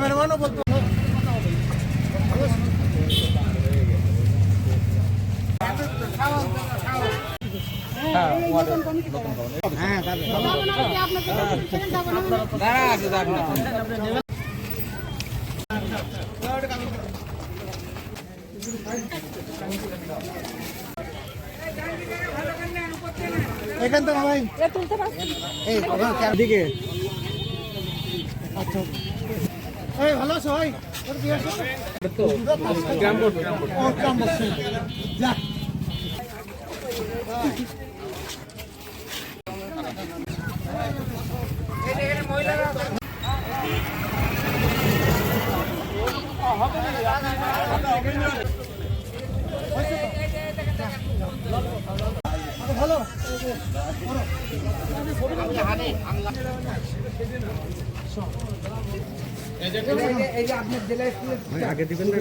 মেহমানও বলতো এখান থেকে ভাই। দিকে আচ্ছা এই ভালো আছো ভাই? ভালো আগে দিবেন না